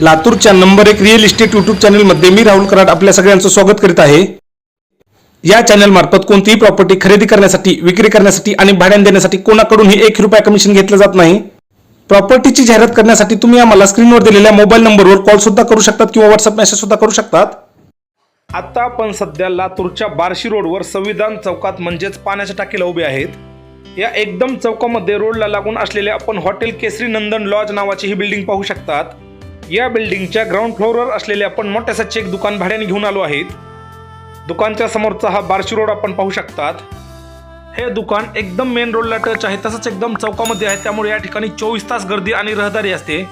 लातूरच्या नंबर एक real estate YouTube चॅनलमध्ये मी राहुल कराड आपल्या सगळ्यांचं स्वागत करीत आहे. या चॅनल मार्फत कोणतीही प्रॉपर्टी खरेदी करण्यासाठी विक्री करण्यासाठी आणि भाड्याने देण्यासाठी कोणाकडूनही एक रुपया कमिशन घेतलं जात नाही. प्रॉपर्टीची जाहिरात करण्यासाठी तुम्ही आम्हाला स्क्रीनवर दिलेल्या मोबाईल नंबरवर कॉल सुद्धा करू शकतात किंवा व्हॉट्सअप मेसेज सुद्धा करू शकतात. आता आपण सध्या लातूरच्या बार्शी रोडवर संविधान चौकात म्हणजेच पाण्याच्या टाकीला उभे आहेत. या एकदम चौकामध्ये रोडला लागून असलेले आपण हॉटेल केसरी नंदन लॉज नावाची ही बिल्डिंग पाहू शकतात. या बिल्डिंगच्या ग्राउंड फ्लोअरवर असलेले आपण मोठ्यासाचे एक दुकान भाड्याने घेऊन आलो आहेत. दुकानच्या समोरचा हा बार्शी रोड आपण पाहू शकतात. हे दुकान एकदम मेन रोडला टच आहे तसंच एकदम चौकामध्ये आहे त्यामुळे या ठिकाणी चोवीस तास गर्दी आणि रहदारी असते.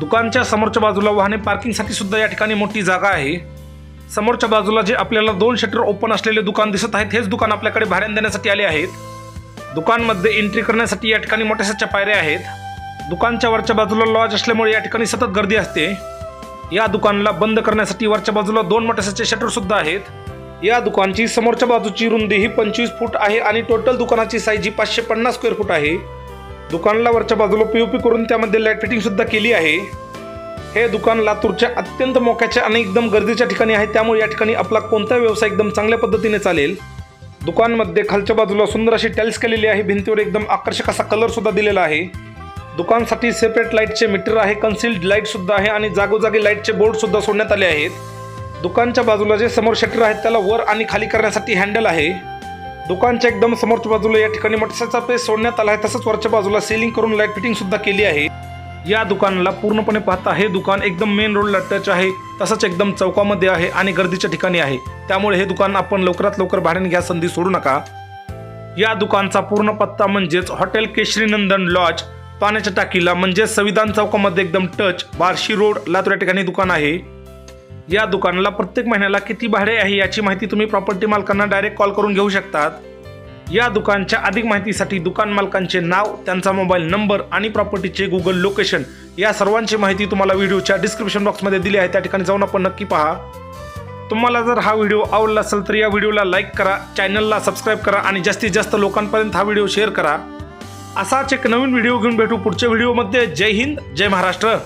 दुकानच्या समोरच्या बाजूला वाहने पार्किंगसाठी सुद्धा या ठिकाणी मोठी जागा आहे. समोरच्या बाजूला जे आपल्याला दोन शटर ओपन असलेले दुकान दिसत आहेत हेच दुकान आपल्याकडे भाड्याने देण्यासाठी आले आहेत. दुकानमध्ये एंट्री करण्यासाठी या ठिकाणी मोठ्याशाच्या पायऱ्या आहेत. दुकानच्या वरच्या बाजूला लॉज असल्यामुळे या ठिकाणी सतत गर्दी असते. या दुकानाला बंद करण्यासाठी वरच्या बाजूला दोन मटसाचे शटर सुद्धा आहेत. या दुकानची समोरच्या बाजूची रुंदी ही पंचवीस फूट आहे आणि टोटल दुकानाची साईज ही पाचशे पन्नास स्क्वेअर फूट आहे. दुकानाला वरच्या बाजूला पी ओ पी करून त्यामध्ये लाइट फिटिंगसुद्धा केली आहे. हे दुकान लातूरच्या अत्यंत मोक्याच्या आणि एकदम गर्दीच्या ठिकाणी आहे. त्यामुळे या ठिकाणी आपला कोणता व्यवसाय एकदम चांगल्या पद्धतीने चालेल. दुकानमध्ये खालच्या बाजूला सुंदर अशी टाईल्स केलेली आहे. भिंतीवर एकदम आकर्षक असा कलरसुद्धा दिलेला आहे. दुकानसाठी सेपरेट लाईटचे मीटर आहे कन्सिल्ड लाईटसुद्धा आहे आणि जागोजागी लाईटचे बोर्ड सुद्धा सोडण्यात आले आहेत. दुकानच्या बाजूला जे समोर शटर आहेत त्याला वर आणि खाली करण्यासाठी हँडल आहे. दुकानच्या एकदम समोरच्या बाजूला या ठिकाणी मटसाचा पेस सोडण्यात आला आहे तसंच वरच्या बाजूला सेलिंग करून लाइट फिटिंग सुद्धा केली आहे. या दुकानाला पूर्णपणे पाहता हे दुकान एकदम मेन रोडला टच आहे तसंच एकदम चौकामध्ये आहे आणि गर्दीच्या ठिकाणी आहे. त्यामुळे हे दुकान आपण लवकरात लवकर भाड्याने घ्या संधी सोडू नका. या दुकानचा पूर्ण पत्ता म्हणजेच हॉटेल केशरी नंदन लॉज पाण्याच्या टाकीला म्हणजे संविधान चौकामध्ये एकदम टच बार्शी रोड लातूर या ठिकाणी दुकान आहे. या दुकानाला प्रत्येक महिन्याला किती भाडे आहे याची माहिती तुम्ही प्रॉपर्टी मालकांना डायरेक्ट कॉल करून घेऊ शकतात. या दुकानच्या अधिक माहितीसाठी दुकान मालकांचे नाव त्यांचा मोबाईल नंबर आणि प्रॉपर्टीचे गुगल लोकेशन या सर्वांची माहिती तुम्हाला व्हिडिओच्या डिस्क्रिप्शन बॉक्समध्ये दिली आहे. त्या ठिकाणी जाऊन आपण नक्की पहा. तुम्हाला जर हा व्हिडिओ आवडला असेल तर या व्हिडिओला लाईक करा चॅनलला सबस्क्राईब करा आणि जास्तीत जास्त लोकांपर्यंत हा व्हिडिओ शेअर करा. असाच एक नवीन व्हिडिओ घेऊन भेटू पुढच्या व्हिडिओमध्ये जय हिंद जय महाराष्ट्र.